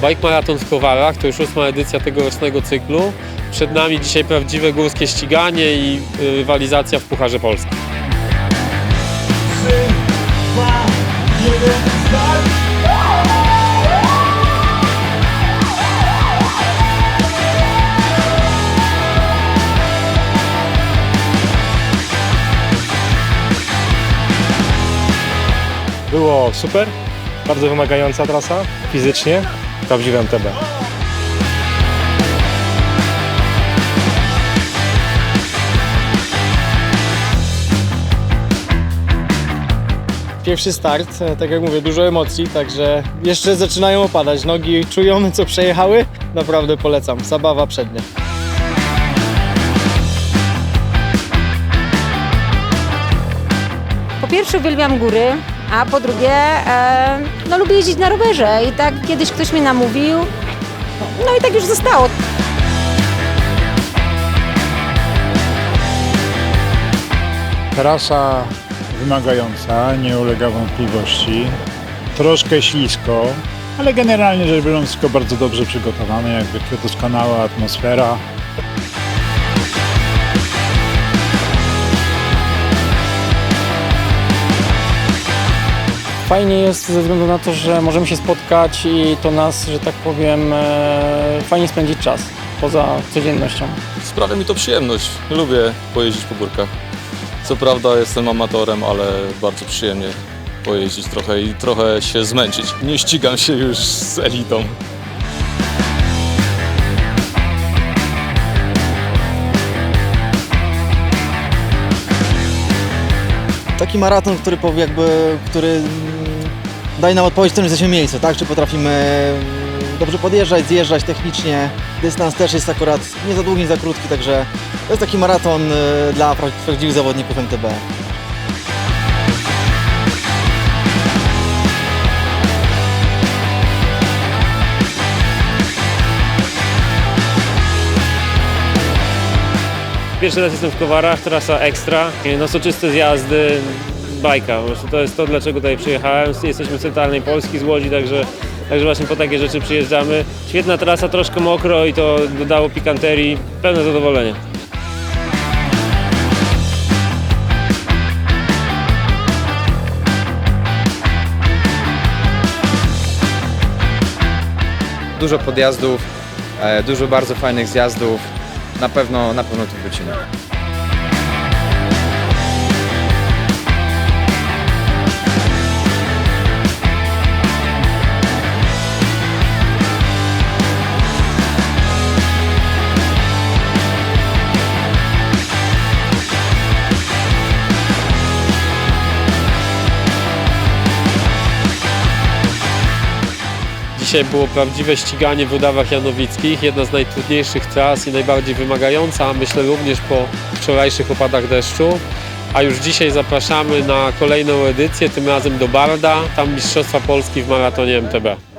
Bike Marathon w Kowarach to już ósma edycja tegorocznego cyklu. Przed nami dzisiaj prawdziwe górskie ściganie i y, rywalizacja w Pucharze Polski. Było super, bardzo wymagająca trasa fizycznie, prawdziwy MTB. Pierwszy start, e, tak jak mówię, dużo emocji, także jeszcze zaczynają opadać. Nogi czują, co przejechały. Naprawdę polecam. Zabawa przednia. Po pierwsze uwielbiam góry, a po drugie e, no, lubię jeździć na rowerze i tak kiedyś ktoś mi namówił, no i tak już zostało. Trasa wymagająca, nie ulega wątpliwości. Troszkę ślisko, ale generalnie rzecz biorąc wszystko bardzo dobrze przygotowane, jak zwykle doskonała atmosfera. Fajnie jest ze względu na to, że możemy się spotkać i to nas, że tak powiem, e, fajnie spędzić czas poza codziennością. Sprawia mi to przyjemność. Lubię pojeździć po górkach. Co prawda jestem amatorem, ale bardzo przyjemnie pojeździć trochę i trochę się zmęczyć. Nie ścigam się już z elitą. taki maraton, który powie jakby, który daje nam odpowiedź, w którym jesteśmy miejscu, tak? Czy potrafimy mm, dobrze podjeżdżać, zjeżdżać technicznie. Dystans też jest akurat nie za długi, nie za krótki, także to jest taki maraton y, dla pra- prawdziwych zawodników MTB. Pierwszy raz jestem w Kowarach, trasa ekstra, no soczyste zjazdy, bajka. To jest to, dlaczego tutaj przyjechałem. Jesteśmy z centralnej Polski, z Łodzi, także, także właśnie po takie rzeczy przyjeżdżamy. Świetna trasa, troszkę mokro i to dodało pikanterii. Pełne zadowolenie. dużo podjazdów, e, dużo bardzo fajnych zjazdów. Na pewno, na pewno tu wrócimy. Dzisiaj było prawdziwe ściganie w Rudawach Janowickich, jedna z najtrudniejszych tras i najbardziej wymagająca, myślę również po wczorajszych opadach deszczu. A już dzisiaj zapraszamy na kolejną edycję, tym razem do Barda, tam Mistrzostwa Polski w maratonie MTB.